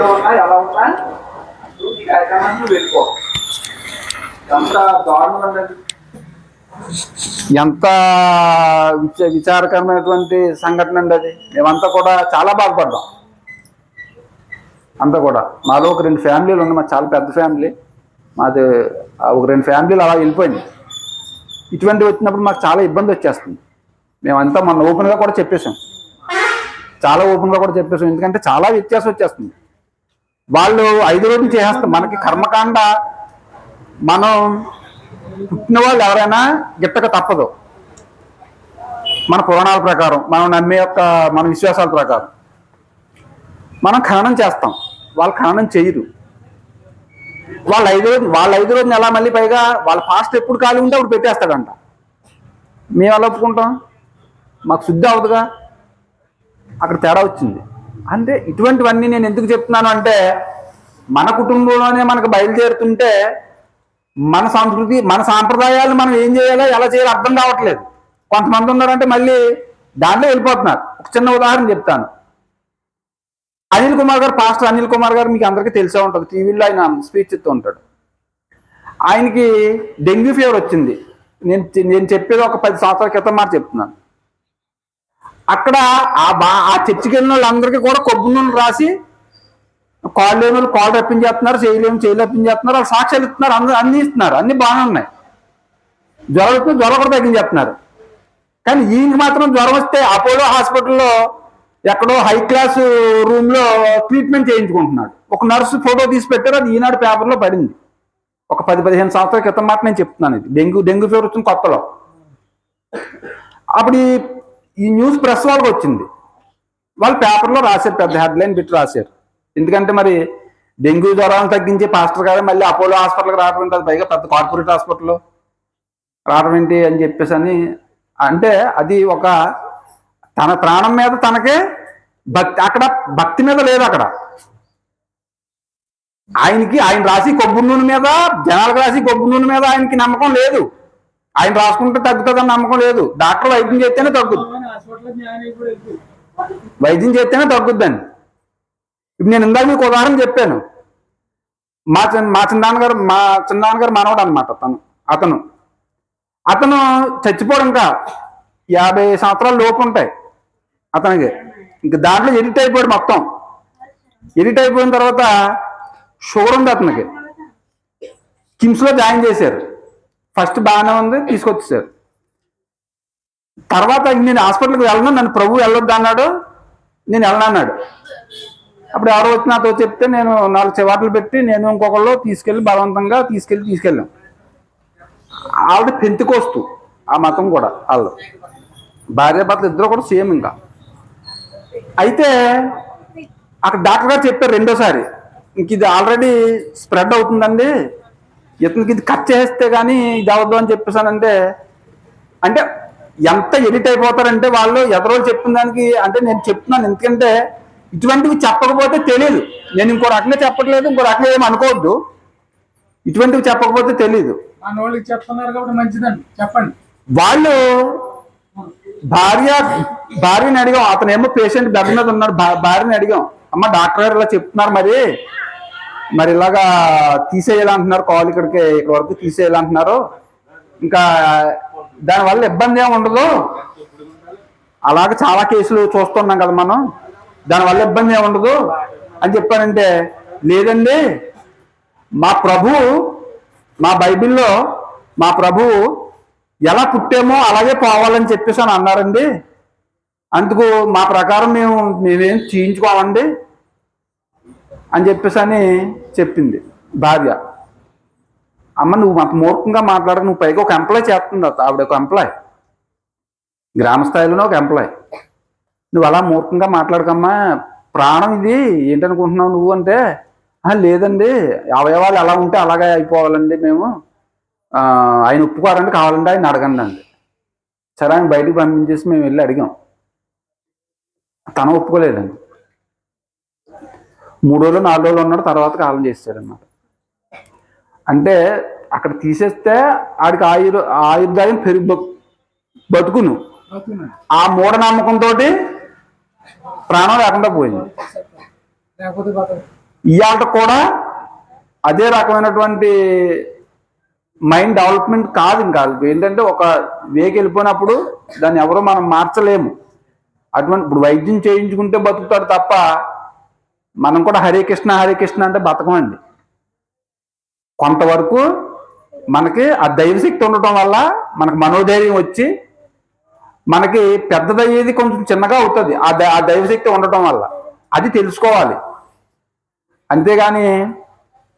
ఎలా ఉన్నా వెళ్ళిపో. ఎంత దారుణం ఎంత విచారకరమైనటువంటి సంఘటన అండి అది. మేమంతా కూడా చాలా బాధపడ్డాం. అంతా కూడా. మాలో ఒక రెండు ఫ్యామిలీలు ఉన్నాయి మాది చాలా పెద్ద ఫ్యామిలీ. మాది ఒక రెండు ఫ్యామిలీలు అలా వెళ్ళిపోయింది. ఇటువంటివి వచ్చినప్పుడు మాకు చాలా ఇబ్బంది వచ్చేస్తుంది. మేమంతా మొన్న ఓపెన్గా కూడా చెప్పేసాం చాలా ఓపెన్గా కూడా చెప్పేసాం ఎందుకంటే చాలా వ్యత్యాసం వచ్చేస్తుంది. వాళ్ళు ఐదు రోజులు చేసేస్తారు. మనకి కర్మకాండ మనం పుట్టిన వాళ్ళు ఎవరైనా గిట్టక తప్పదు. మన పురాణాల ప్రకారం మనం నమ్మే యొక్క మన విశ్వాసాల ప్రకారం. మనం ఖననం చేస్తాం. వాళ్ళు ఖననం చేయరు వాళ్ళ ఐదు రోజు వాళ్ళ ఐదు రోజులు ఎలా మళ్ళీ పైగా వాళ్ళ ఫాస్ట్ ఎప్పుడు ఖాళీ ఉంటే అప్పుడు పెట్టేస్తాడంట. మేము ఎలా ఒప్పుకుంటాం? మాకు శుద్ధి అవ్వదుగా. అక్కడ తేడా వచ్చింది. అంటే ఇటువంటివన్నీ నేను ఎందుకు చెప్తున్నాను అంటే మన కుటుంబంలోనే మనకు బయలుదేరుతుంటే మన సంస్కృతి మన సాంప్రదాయాలు మనం ఏం చేయాలో ఎలా చేయాలో అర్థం కావట్లేదు. కొంతమంది ఉన్నారంటే మళ్ళీ దాంట్లో వెళ్ళిపోతున్నారు. ఒక చిన్న ఉదాహరణ చెప్తాను. అనిల్ కుమార్ గారు పాస్టర్ అనిల్ కుమార్ గారు మీకు అందరికీ తెలిసే ఉంటుంది. టీవీలో ఆయన స్పీచ్ ఇస్తూ ఉంటాడు. ఆయనకి డెంగ్యూ ఫీవర్ వచ్చింది. నేను నేను చెప్పేది ఒక పది సంవత్సరాల క్రితం మాట చెప్తున్నాను. అక్కడ ఆ బా ఆ చర్చికి వెళ్ళిన వాళ్ళందరికీ కూడా కొబ్బరి నూనె రాసి కాళ్ళు లేని వాళ్ళు కాళ్ళు రప్పించేస్తున్నారు చేయలేము చేయలు రప్పించేస్తున్నారు వాళ్ళు సాక్ష్యాలు ఇస్తున్నారు అందరూ అన్ని ఇస్తున్నారు అన్ని బాగానే ఉన్నాయి. జ్వరం వస్తే జ్వరం కూడా తగ్గించేస్తున్నారు కానీ ఈయనకి మాత్రం జ్వరం వస్తే అపోలో హాస్పిటల్లో ఎక్కడో హై క్లాస్ రూమ్లో ట్రీట్మెంట్ చేయించుకుంటున్నాడు. ఒక నర్సు ఫోటో తీసి పెట్టారు అది ఈనాడు పేపర్లో పడింది. ఒక పది పదిహేను సంవత్సరాల క్రితం మాట నేను చెప్తున్నాను ఇది. డెంగ్యూ డెంగ్యూ ఫీవర్ వచ్చింది కొత్తలో. అప్పుడు ఈ- న్యూస్ ప్రెస్ వాళ్ళకి వచ్చింది. వాళ్ళు పేపర్లో రాశారు పెద్ద హెడ్లైన్ పెట్టి రాశారు. ఎందుకంటే మరి డెంగ్యూ జ్వరాలను తగ్గించే పాస్టర్ గారు మళ్ళీ అపోలో హాస్పిటల్కి రావడం ఏంటి? అది పైగా పెద్ద కార్పొరేట్ హాస్పిటల్ రావడం ఏంటి అని చెప్పేసి అని అంటే అది ఒక తన ప్రాణం మీద తనకే భక్తి అక్కడ భక్తి మీద లేదు అక్కడ. ఆయనకి ఆయన రాసి కొబ్బరి నూనె మీద జనాలకు రాసి కొబ్బరి నూనె మీద ఆయనకి నమ్మకం లేదు. ఆయన రాసుకుంటే తగ్గుతుందని నమ్మకం లేదు. డాక్టర్ వైద్యం చేస్తేనే తగ్గుద్ది. వైద్యం చేస్తేనే తగ్గుద్దండి. ఇప్పుడు నేను ఇందాక మీకు ఉదాహరణ చెప్పాను. మా చిన్న మా చిన్నాన్నగారు మా చిన్నాన్నగారు మనవడు అనమాట తను అతను. అతను చచ్చిపోవడం ఇంకా యాభై సంవత్సరాల లోపు ఉంటాయి అతనికి. ఇంక దాంట్లో ఎడిట్ అయిపోయాడు మొత్తం. ఎడిట్ అయిపోయిన తర్వాత షుగర్ ఉంది అతనికి. కిమ్స్లో జాయిన్ చేశారు. ఫస్ట్ బాగానే ఉంది తీసుకొచ్చేసారు. తర్వాత నేను హాస్పిటల్కి వెళ్ళను నన్ను ప్రభు వెళ్ళొద్దు అన్నాడు నేను వెళ్ళను అన్నాడు. అప్పుడు ఎవరు వచ్చి నాతో చెప్తే నేను నాలుగు చివాట్లు పెట్టి నేను ఇంకొకళ్ళు తీసుకెళ్ళి బలవంతంగా తీసుకెళ్ళి తీసుకెళ్ళాం. ఆవిడ పెంతికోస్తు ఆ మతం కూడా వాళ్ళు. భార్య భర్తలు ఇద్దరు కూడా సేమ్ ఇంకా. అయితే అక్కడ డాక్టర్ గారు చెప్పారు రెండోసారి ఇంక ఇది ఆల్రెడీ స్ప్రెడ్ అవుతుందండి ఇతనికి ఇది కట్ చేస్తే కానీ ఇది అవ్వద్దు అని చెప్పేసానంటే అంటే ఎంత ఎడిట్ అయిపోతారంటే వాళ్ళు ఎదరోళ్ళు చెప్పిన దానికి అంటే నేను చెప్తున్నాను ఎందుకంటే ఇటువంటివి చెప్పకపోతే తెలియదు నేను ఇంకో రకంగా చెప్పట్లేదు ఇంకో రకంగా ఏమి అనుకోవద్దు. ఇటువంటివి చెప్పకపోతే తెలియదు చెప్తున్నారు కాబట్టి మంచిదండి. చెప్పండి. వాళ్ళు భార్య భార్యని అడిగాం. అతనేమో పేషెంట్ బెడ్ మీద ఉన్నాడు. భార్యని అడిగాం. అమ్మ డాక్టర్ గారు ఇలా చెప్తున్నారు మరి. మరి ఇలాగా తీసేయాలంటున్నారు కాల్ ఇక్కడికి ఇక్కడ వరకు తీసేయాలంటున్నారు. ఇంకా దానివల్ల ఇబ్బంది ఏమి ఉండదు. అలాగే చాలా కేసులు చూస్తున్నాం కదా మనం. దానివల్ల ఇబ్బంది ఏమి ఉండదు. అని చెప్పానంటే లేదండి మా ప్రభు మా బైబిల్లో మా ప్రభు ఎలా పుట్టామో అలాగే పోవాలని చెప్పేసి అని అన్నారండి. అందుకు మా ప్రకారం మేము మేమేం చేయించుకోమండి అని చెప్పేసి అని చెప్పింది భార్య. అమ్మ నువ్వు అంత మూర్ఖంగా మాట్లాడక నువ్వు పైగా ఒక ఎంప్లాయ్ చేస్తుంది ఆవిడ ఒక ఎంప్లాయ్ గ్రామ స్థాయిలోనే ఒక ఎంప్లాయ్ నువ్వు అలా మూర్ఖంగా మాట్లాడకమ్మా ప్రాణం ఇది ఏంటనుకుంటున్నావు నువ్వు అంటే లేదండి అవయవాలు ఎలా ఉంటే అలాగే అయిపోవాలండి మేము. ఆయన ఒప్పుకోరండి కావాలండి ఆయన అడగండి అండి సరే ఆయన బయటకు పంపించేసి మేము వెళ్ళి అడిగాం. తను ఒప్పుకోలేదండి. మూడు రోజులు నాలుగు రోజులు ఉన్నాడు తర్వాత కాలం చేసాడన్నమాట అంటే అక్కడ తీసేస్తే ఆడికి ఆయుర్ ఆయుర్దాయం పెరుగు బతుకును. ఆ మూఢనమ్మకంతో ప్రాణం లేకుండా పోయింది. ఇవాళ కూడా అదే రకమైనటువంటి మైండ్ డెవలప్మెంట్ కాదు ఇంకా. ఏంటంటే ఒక వేకి వెళ్ళిపోయినప్పుడు దాన్ని ఎవరో మనం మార్చలేము. అటువంటి ఇప్పుడు వైద్యం చేయించుకుంటే బతుకుతాడు తప్ప మనం కూడా హరే కృష్ణ హరే కృష్ణ అంటే బతకమండి. కొంతవరకు మనకి ఆ దైవశక్తి ఉండటం వల్ల మనకు మనోధైర్యం వచ్చి మనకి పెద్దదయ్యేది కొంచెం చిన్నగా అవుతుంది. ఆ ద- ఆ దైవశక్తి ఉండటం వల్ల. అది తెలుసుకోవాలి. అంతేగాని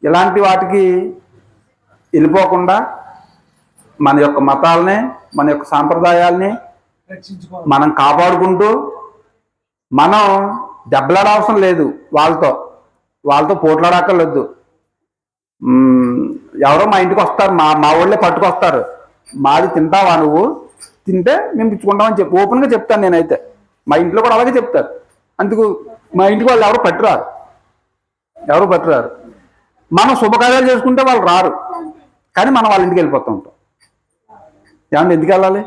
ఇలాంటి వాటికి వెళ్ళిపోకుండా మన యొక్క మతాలని మన యొక్క సాంప్రదాయాల్ని మనం కాపాడుకుంటూ మనం దెబ్బలాడవసరం లేదు వాళ్ళతో. వాళ్ళతో పోట్లాడక్కర్లేదు. ఎవరో మా ఇంటికి వస్తారు. మా మా వాళ్ళే పట్టుకొస్తారు. మాది తింటావా నువ్వు? తింటే మేము ఇచ్చుకుంటామని చెప్పి ఓపెన్గా చెప్తాను నేనైతే. మా ఇంట్లో కూడా అలాగే చెప్తారు. అందుకు మా ఇంటికి వాళ్ళు ఎవరు పట్టురారు. ఎవరు పట్టురారు. మనం శుభకార్యాలు చేసుకుంటే వాళ్ళు రారు. కానీ మనం వాళ్ళ ఇంటికి వెళ్ళిపోతూ ఉంటాం. ఏమన్నా ఎందుకు వెళ్ళాలి?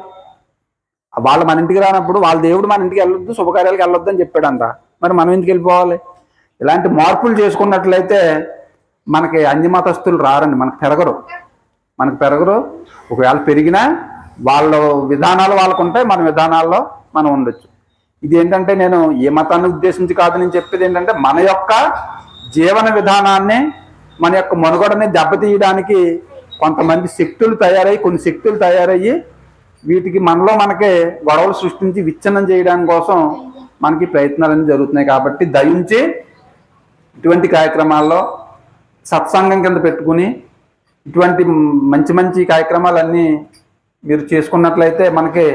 వాళ్ళు మన ఇంటికి రానప్పుడు వాళ్ళ దేవుడు మన ఇంటికి వెళ్ళొద్దు శుభకార్యాలకు వెళ్ళొద్దు అని చెప్పాడంట. మరి మనం ఎందుకు వెళ్ళిపోవాలి? ఇలాంటి మార్పులు చేసుకున్నట్లయితే మనకి అన్ని మతస్థులు రారండి మనకు పెరగరు. మనకు పెరగరు. ఒకవేళ పెరిగినా వాళ్ళ విధానాలు వాళ్ళకు ఉంటాయి మన విధానాల్లో మనం ఉండొచ్చు. ఇది ఏంటంటే నేను ఏ మతాన్ని ఉద్దేశించి కాదు నేను చెప్పేది ఏంటంటే మన యొక్క జీవన విధానాన్ని మన యొక్క మనుగడని దెబ్బతీయడానికి కొంతమంది శక్తులు తయారయ్యి కొన్ని శక్తులు తయారయ్యి వీటికి మనలో మనకి గొడవలు సృష్టించి విచ్ఛిన్నం చేయడానికి కోసం మనకి ప్రయత్నాలన్నీ జరుగుతున్నాయి కాబట్టి దయించి ఇటువంటి కార్యక్రమాల్లో సత్సంగం కింద పెట్టుకుని ఇటువంటి మంచి మంచి కార్యక్రమాలన్నీ మీరు చేసుకున్నట్లయితే మనకి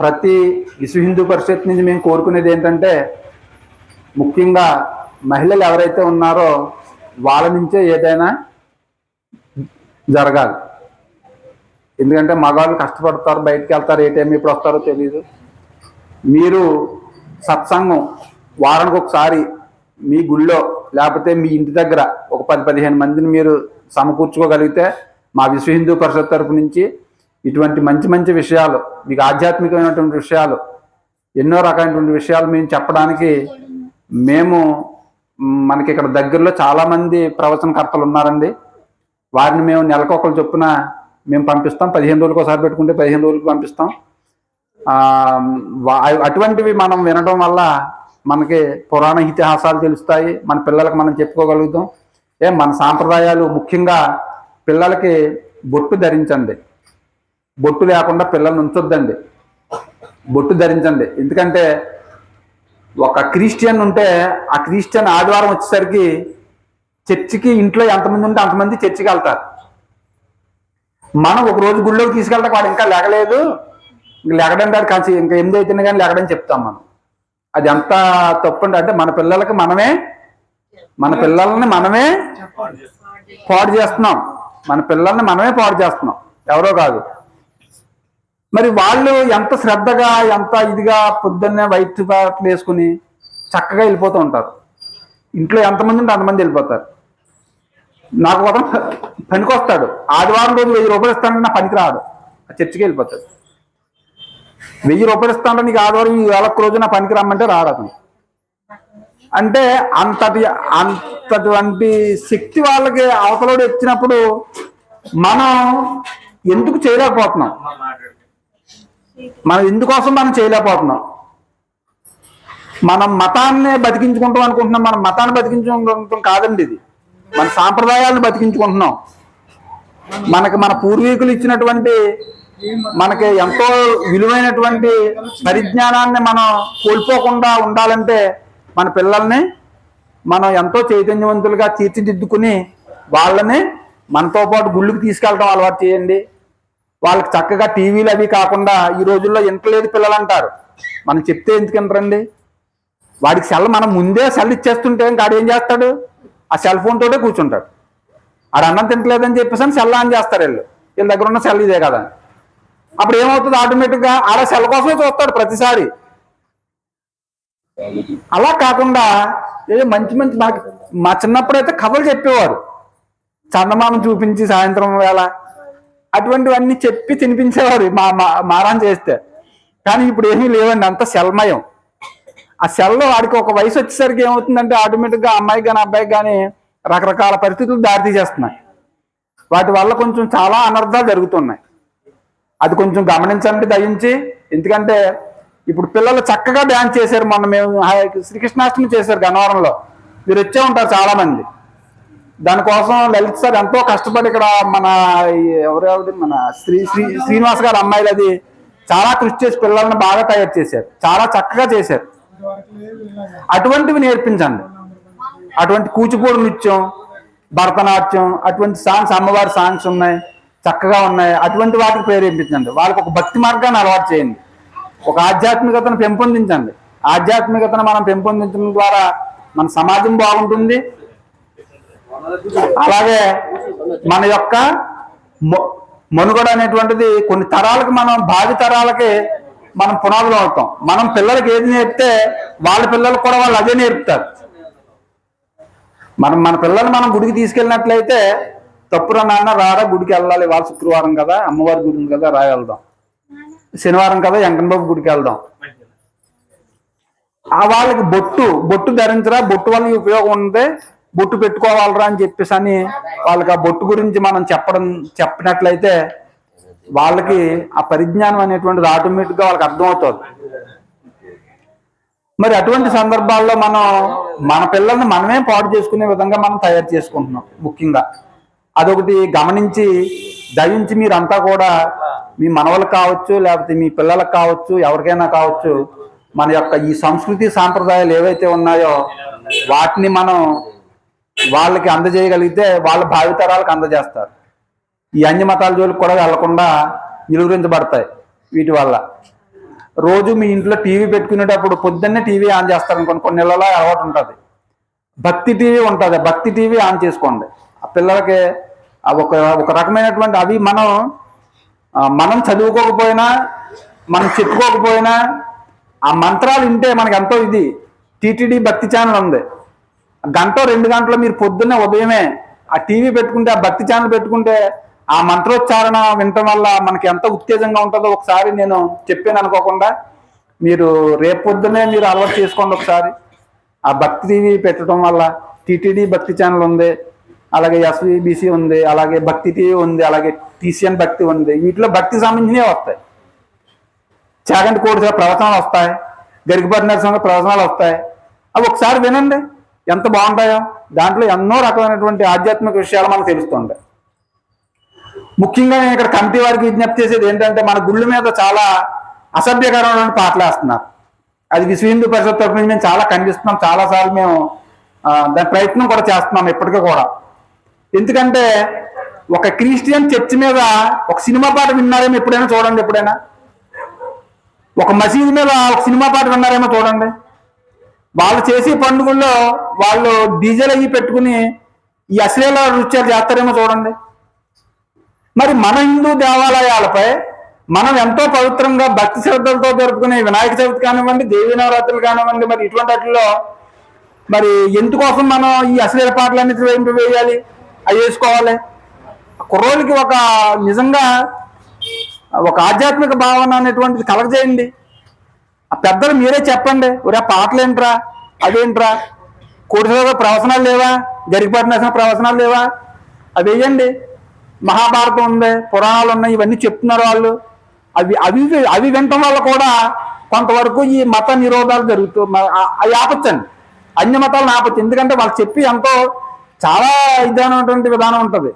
ప్రతి విశ్వ హిందూ పరిషత్ నుంచి మేము కోరుకునేది ఏంటంటే ముఖ్యంగా మహిళలు ఎవరైతే ఉన్నారో వాళ్ళ నుంచే ఏదైనా జరగాలి. ఎందుకంటే మగవాళ్ళు కష్టపడతారు బయటకు వెళ్తారు ఏ టైం ఎప్పుడు వస్తారో తెలియదు మీరు సత్సంగం వారానికి ఒకసారి మీ గుళ్ళో లేకపోతే మీ ఇంటి దగ్గర ఒక పది పదిహేను మందిని మీరు సమకూర్చుకోగలిగితే మా విశ్వ హిందూ పరిషత్ తరపు నుంచి ఇటువంటి మంచి మంచి విషయాలు మీకు ఆధ్యాత్మికమైనటువంటి విషయాలు ఎన్నో రకమైనటువంటి విషయాలు మేము చెప్పడానికి మేము మనకి ఇక్కడ దగ్గరలో చాలామంది ప్రవచనకర్తలు ఉన్నారండి. వారిని మేము నెలకు ఒకరు చొప్పున మేము పంపిస్తాం. పదిహేను రోజులకు ఒకసారి పెట్టుకుంటే పదిహేను రోజులకు పంపిస్తాం. అటువంటివి మనం వినడం వల్ల మనకి పురాణ ఇతిహాసాలు తెలుస్తాయి. మన పిల్లలకు మనం చెప్పుకోగలుగుతాం. ఏ మన సాంప్రదాయాలు ముఖ్యంగా పిల్లలకి బొట్టు ధరించండి. బొట్టు లేకుండా పిల్లల్ని ఉంచొద్దండి. బొట్టు ధరించండి. ఎందుకంటే ఒక క్రిస్టియన్ ఉంటే ఆ క్రిస్టియన్ ఆదివారం వచ్చేసరికి చర్చికి ఇంట్లో ఎంతమంది ఉంటే అంతమంది చర్చికి వెళ్తారు. మనం ఒక రోజు గుళ్ళోకి తీసుకెళ్తే వాడు ఇంకా లేగలేదు. లెగడం కాదు కాసి ఇంకా ఎనిమిది అయితేనే కానీ లెగడం చెప్తాం మనం. అది ఎంత తప్పండి అంటే మన పిల్లలకి మనమే మన పిల్లల్ని మనమే పాడు చేస్తున్నాం. మన పిల్లల్ని మనమే పాడు చేస్తున్నాం. ఎవరో కాదు. మరి వాళ్ళు ఎంత శ్రద్ధగా ఎంత ఇదిగా పొద్దున్నే వైట్ బట్టలు వేసుకుని చక్కగా వెళ్ళిపోతూ ఉంటారు. ఇంట్లో ఎంతమంది ఉంటే అంతమంది వెళ్ళిపోతారు. నాకు ఒక పనికొస్తాడు. ఆదివారం రోజు వెయ్యి రూపాయలు ఇస్తానంటే నా పనికి రాడు ఆ చర్చికి వెళ్ళిపోతాడు. వెయ్యి రూపాయలు ఇస్తాను నీకు ఆదివారం ఈ వేళొక్క రోజు నా పనికి రమ్మంటే రాడదు అంటే అంతటి అంతటువంటి శక్తి వాళ్ళకి అవతలోడు ఇచ్చినప్పుడు మనం ఎందుకు చేయలేకపోతున్నాం? మనం ఎందుకోసం మనం చేయలేకపోతున్నాం? మనం మతాన్ని బతికించుకుంటాం అనుకుంటున్నాం. మనం మతాన్ని బతికించుకుంటాం కాదండి ఇది. మన సాంప్రదాయాలను బతికించుకుంటున్నాం. మనకి మన పూర్వీకులు ఇచ్చినటువంటి మనకి ఎంతో విలువైనటువంటి పరిజ్ఞానాన్ని మనం కోల్పోకుండా ఉండాలంటే మన పిల్లల్ని మనం ఎంతో చైతన్యవంతులుగా తీర్చిదిద్దుకుని వాళ్ళని మనతో పాటు గుళ్ళకి తీసుకెళ్ళడం అలవాటు చేయండి. వాళ్ళకి చక్కగా టీవీలు అవి కాకుండా ఈ రోజుల్లో ఇంటలేదు పిల్లలు అంటారు మనం చెప్తే ఎందుకు వినరండి? వాడికి సెల్ మనం ముందే సెల్ ఇచ్చేస్తుంటే ఇంకా ఏం చేస్తాడు? ఆ సెల్ ఫోన్ తోటే కూర్చుంటాడు. ఆడు అన్నం తింటలేదని చెప్పేసి అని సెల్ ఆన్ చేస్తారు వీళ్ళు. వీళ్ళ దగ్గర ఉన్న సెల్ ఇదే కదా. అప్పుడు ఏమవుతుంది? ఆటోమేటిక్గా ఆడ సెల్ కోసమే చూస్తాడు ప్రతిసారి. అలా కాకుండా ఏదో మంచి మంచి మాకు మా చిన్నప్పుడు అయితే కథలు చెప్పేవారు. చందమామ చూపించి సాయంత్రం వేళ అటువంటివన్నీ చెప్పి తినిపించేవారు మా మా- మారాన్ చేస్తే. కానీ ఇప్పుడు ఏమీ లేవండి అంత శల్మయం ఆ సెల్లో వాడికి ఒక వయసు వచ్చేసరికి ఏమవుతుందంటే ఆటోమేటిక్గా అమ్మాయికి కానీ అబ్బాయికి కానీ రకరకాల పరిస్థితులు దారితీసేస్తున్నాయి వాటి వల్ల కొంచెం చాలా అనర్థాలు జరుగుతున్నాయి. అది కొంచెం గమనించండి దయించి. ఎందుకంటే ఇప్పుడు పిల్లలు చక్కగా డ్యాన్స్ చేశారు మొన్న మేము హై- శ్రీకృష్ణాష్టమి చేశారు గన్నవరంలో. మీరు వచ్చే ఉంటారు చాలామంది. దానికోసం లలిత్ సార్ ఎంతో కష్టపడి ఇక్కడ మన ఎవరెవరి మన శ్రీ శ్రీ శ్రీనివాస్ గారు అమ్మాయిలు అది చాలా కృషి చేసి పిల్లల్ని బాగా తయారు చేశారు. చాలా చక్కగా చేశారు. అటువంటివి నేర్పించండి. అటువంటి కూచిపూడి నృత్యం భరతనాట్యం అటువంటి సాంగ్స్ అమ్మవారి సాంగ్స్ ఉన్నాయి. చక్కగా ఉన్నాయి. అటువంటి వాటికి ప్రేరేపించండి వాళ్ళకి ఒక భక్తి మార్గాన్ని అలవాటు చేయండి. ఒక ఆధ్యాత్మికతను పెంపొందించండి. ఆధ్యాత్మికతను మనం పెంపొందించడం ద్వారా మన సమాజం బాగుంటుంది. అలాగే మన యొక్క మనుగడ అనేటువంటిది కొన్ని తరాలకు మనం భావి తరాలకి మనం పునాదులు అవుతాం. మనం పిల్లలకి ఏది నేర్పితే వాళ్ళ పిల్లలకు కూడా వాళ్ళు అదే నేర్పుతారు. మనం మన పిల్లలు మనం గుడికి తీసుకెళ్ళినట్లయితే తప్పురా నాన్న రారా గుడికి వెళ్ళాలి వాళ్ళ శుక్రవారం కదా అమ్మవారి గుడి ఉంది కదా రా వెళ్దాం. శనివారం కదా వెంకటబాబు గుడికి వెళ్దాం. ఆ వాళ్ళకి బొట్టు బొట్టు ధరించరా బొట్టు వల్ల ఉపయోగం ఉంది? బొట్టు పెట్టుకోవాలరా అని చెప్పేసి అని వాళ్ళకి ఆ బొట్టు గురించి మనం చెప్పడం చెప్పినట్లయితే వాళ్ళకి ఆ పరిజ్ఞానం అనేటువంటిది ఆటోమేటిక్గా వాళ్ళకి అర్థమవుతుంది. మరి అటువంటి సందర్భాల్లో మనం మన పిల్లల్ని మనమే పాడు చేసుకునే విధంగా మనం తయారు చేసుకుంటున్నాం ముఖ్యంగా. అదొకటి గమనించి దయించి మీరంతా కూడా మీ మనవలకు కావచ్చు లేకపోతే మీ పిల్లలకు కావచ్చు ఎవరికైనా కావచ్చు మన యొక్క ఈ సంస్కృతి సాంప్రదాయాలు ఏవైతే ఉన్నాయో వాటిని మనం వాళ్ళకి అందజేయగలిగితే వాళ్ళ భావితరాలకు అందజేస్తారు. ఈ అన్ని మతాల జోలికి కూడా వెళ్ళకుండా నిలువరించబడతాయి వీటి వల్ల. రోజు మీ ఇంట్లో టీవీ పెట్టుకునేటప్పుడు పొద్దున్నే టీవీ ఆన్ చేస్తారు అనుకోండి కొన్ని నెలల అలవాటు ఉంటుంది. భక్తి టీవీ ఉంటుంది భక్తి టీవీ ఆన్ చేసుకోండి. ఆ పిల్లలకి ఒక ఒక రకమైనటువంటి అవి మనం మనం చదువుకోకపోయినా మనం చెప్పుకోకపోయినా ఆ మంత్రాలు వింటే మనకు ఎంతో ఇది. టీటీడీ భక్తి ఛానల్ ఉంది. గంట రెండు గంటలు మీరు పొద్దున్నే ఉదయమే ఆ టీవీ పెట్టుకుంటే ఆ భక్తి ఛానల్ పెట్టుకుంటే ఆ మంత్రోచ్చారణ వినటం వల్ల మనకి ఎంత ఉత్తేజంగా ఉంటుందో ఒకసారి నేను చెప్పాను అనుకోకుండా మీరు రేపు పొద్దున్నే మీరు అలవాటు చేసుకోండి ఒకసారి. ఆ భక్తి టీవీ పెట్టడం వల్ల టీటీడీ భక్తి ఛానల్ ఉంది. అలాగే ఎస్విబిసి ఉంది అలాగే భక్తి టీవీ ఉంది అలాగే టీసీఎన్ భక్తి ఉంది. వీటిలో భక్తి సంబంధించినవి వస్తాయి. చాగంటి కోడి ప్రవచనాలు వస్తాయి. గరికపడి నరసింహ ప్రవచనాలు వస్తాయి. అవి ఒకసారి వినండి. ఎంత బాగుంటాయో. దాంట్లో ఎన్నో రకమైనటువంటి ఆధ్యాత్మిక విషయాలు మనకు తెలుస్తుంటాయి. ముఖ్యంగా నేను ఇక్కడ కమిటీ వారికి విజ్ఞప్తి చేసేది ఏంటంటే మన గుళ్ళ మీద చాలా అసభ్యకరమైన పాటలు వేస్తున్నారు. అది విశ్వ హిందూ పరిషత్ తరఫు నుంచి మేము చాలా ఖండిస్తున్నాం. చాలాసార్లు మేము దాని ప్రయత్నం కూడా చేస్తున్నాం ఇప్పటికీ కూడా. ఎందుకంటే ఒక క్రిస్టియన్ చర్చ్ మీద ఒక సినిమా పాట విన్నారేమో ఎప్పుడైనా చూడండి ఎప్పుడైనా? ఒక మసీదు మీద ఒక సినిమా పాట విన్నారేమో చూడండి. వాళ్ళు చేసే పండుగల్లో వాళ్ళు డీజేలు అయ్యి పెట్టుకుని ఈ అశ్లీల నృత్యాలు చేస్తారేమో చూడండి. మరి మన హిందూ దేవాలయాలపై మనం ఎంతో పవిత్రంగా భక్తి శ్రద్ధలతో జరుపుకునే వినాయక చవితి కానివ్వండి దేవి నవరాత్రులు కానివ్వండి మరి ఇటువంటి వాటిల్లో మరి ఎందుకోసం మనం ఈ అశ్లీల పాటలు వేయింప వేయాలి? అవి వేసుకోవాలి. కుర్రోళ్ళకి ఒక నిజంగా ఒక ఆధ్యాత్మిక భావన అనేటువంటిది కలగజేయండి. ఆ పెద్దలు మీరే చెప్పండి. ఒరే పాటలు ఏంట్రా అదేంట్రా? కోటిలో ప్రవచనాలు లేవా? జరిగిపడిన ప్రవచనాలు లేవా? అవి వేయండి. మహాభారతం ఉంది పురాణాలు ఉన్నాయి ఇవన్నీ చెప్తున్నారు వాళ్ళు. అవి అవి అవి వినటం వల్ల కూడా కొంతవరకు ఈ మత నిరోధాలు జరుగుతూ అవి ఆపచ్చండి అన్ని మతాలను ఆపచ్చు. ఎందుకంటే వాళ్ళు చెప్పి ఎంతో చాలా ఇదైనటువంటి విధానం ఉంటుంది.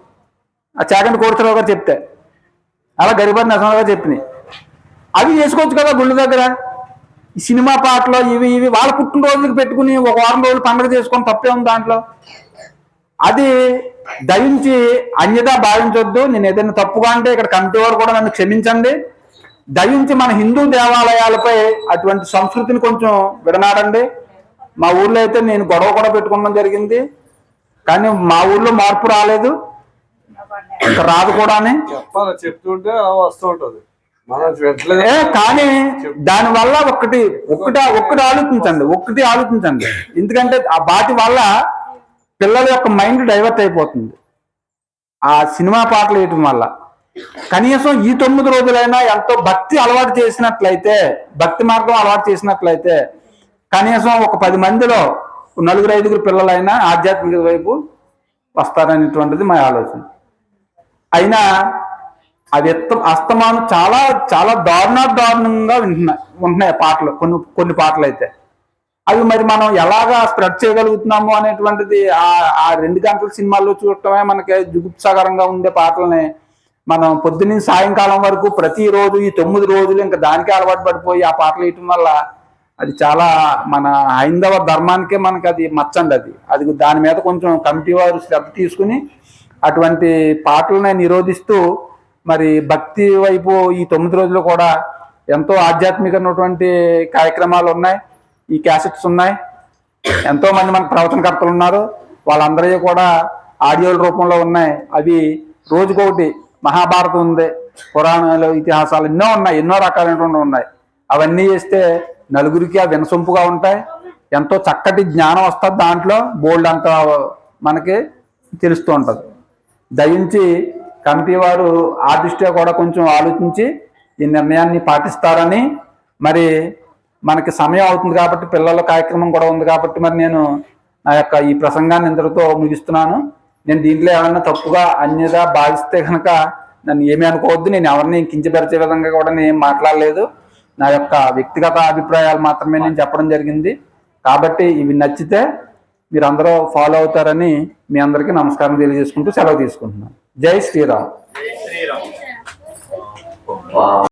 ఆ చాగంటి కోటిసరావు గారు చెప్తే. అలా గరిపాటి నరసింహరావు గారు చెప్పినాయి. అవి చేసుకోవచ్చు కదా గుళ్ళ దగ్గర. ఈ సినిమా పాటలు ఇవి ఇవి వాళ్ళ పుట్టినరోజులకు పెట్టుకుని ఒక వారం రోజులు పండుగ చేసుకొని తప్పే ఉంది దాంట్లో. అది దయించి అన్యదా భావించొద్దు. నేను ఏదైనా తప్పుగా అంటే ఇక్కడ కమిటీ వారు కూడా నన్ను క్షమించండి. దయించి మన హిందూ దేవాలయాలపై అటువంటి సంస్కృతిని కొంచెం విడనాడండి. మా ఊర్లో అయితే నేను గొడవ కూడా పెట్టుకోవడం జరిగింది. కానీ మా ఊర్లో మార్పు రాలేదు. రాదు కూడానే. చెప్పాలి చెప్తుంటే వస్తూ ఉంటది. కానీ దాని వల్ల ఒకటి ఒక్కటి ఒక్కటి ఆలోచించండి ఒక్కటి ఆలోచించండి. ఎందుకంటే ఆ వాటి వల్ల పిల్లల యొక్క మైండ్ డైవర్ట్ అయిపోతుంది. ఆ సినిమా పాటలు వేయటం వల్ల. కనీసం ఈ తొమ్మిది రోజులైనా ఎంతో భక్తి అలవాటు చేసినట్లయితే భక్తి మార్గం అలవాటు చేసినట్లయితే కనీసం ఒక పది మందిలో నలుగురు ఐదుగురు పిల్లలైనా ఆధ్యాత్మిక వైపు వస్తారనేటువంటిది మా ఆలోచన. అయినా అది ఎత్త అస్తమానం చాలా చాలా దారుణ దారుణంగా వింటున్నాయి ఉంటున్నాయి పాటలు కొన్ని కొన్ని పాటలు అయితే అవి మరి మనం ఎలాగా స్ప్రెడ్ చేయగలుగుతున్నాము అనేటువంటిది ఆ ఆ రెండు గంటల సినిమాల్లో చూడటమే మనకి జుగుప్సాకరంగా ఉండే పాటలని మనం పొద్దున్న సాయంకాలం వరకు ప్రతిరోజు ఈ తొమ్మిది రోజులు ఇంకా దానికే అలవాటు పడిపోయి ఆ పాటలు వేయటం వల్ల అది చాలా మన హైందవ ధర్మానికే మనకి అది మచ్చండి అది. అది దాని మీద కొంచెం కమిటీ వారు శ్రద్ధ తీసుకుని అటువంటి పాటలను నిరోధిస్తూ మరి భక్తి వైపు ఈ తొమ్మిది రోజులు కూడా ఎంతో ఆధ్యాత్మికమైనటువంటి కార్యక్రమాలు ఉన్నాయి. ఈ క్యాసెట్స్ ఉన్నాయి. ఎంతో మంది మన ప్రవచనకర్తలు ఉన్నారు. వాళ్ళందరూ కూడా ఆడియోల రూపంలో ఉన్నాయి. అవి రోజుకొకటి మహాభారతం ఉంది. పురాణాలు ఇతిహాసాలు ఎన్నో ఉన్నాయి. ఎన్నో రకాలైనటువంటి ఉన్నాయి. అవన్నీ చేస్తే నలుగురికి ఆ వినసొంపుగా ఉంటాయి. ఎంతో చక్కటి జ్ఞానం వస్తుంది దాంట్లో. బోల్డ్ అంత మనకి తెలుస్తూ ఉంటుంది. దయించి కమిటీ వారు ఆ దృష్ట్యా కూడా కొంచెం ఆలోచించి ఈ నిర్ణయాన్ని పాటిస్తారని మరి మనకి సమయం అవుతుంది కాబట్టి పిల్లల కార్యక్రమం కూడా ఉంది కాబట్టి మరి నేను నా యొక్క ఈ ప్రసంగాన్ని ఇంతటితో ముగిస్తున్నాను. నేను దీంట్లో ఏమైనా తప్పుగా అన్యదా భావిస్తే కనుక నన్ను ఏమీ అనుకోవద్దు. నేను ఎవరిని కించపరిచే విధంగా కూడా నేను మాట్లాడలేదు. నా యొక్క వ్యక్తిగత అభిప్రాయాలు మాత్రమే నేను చెప్పడం జరిగింది. కాబట్టి ఇవి నచ్చితే మీరు అందరూ ఫాలో అవుతారని మీ అందరికీ నమస్కారం తెలియజేసుకుంటూ సెలవు తీసుకుంటున్నాను. జై శ్రీరామ్. శ్రీరామ్.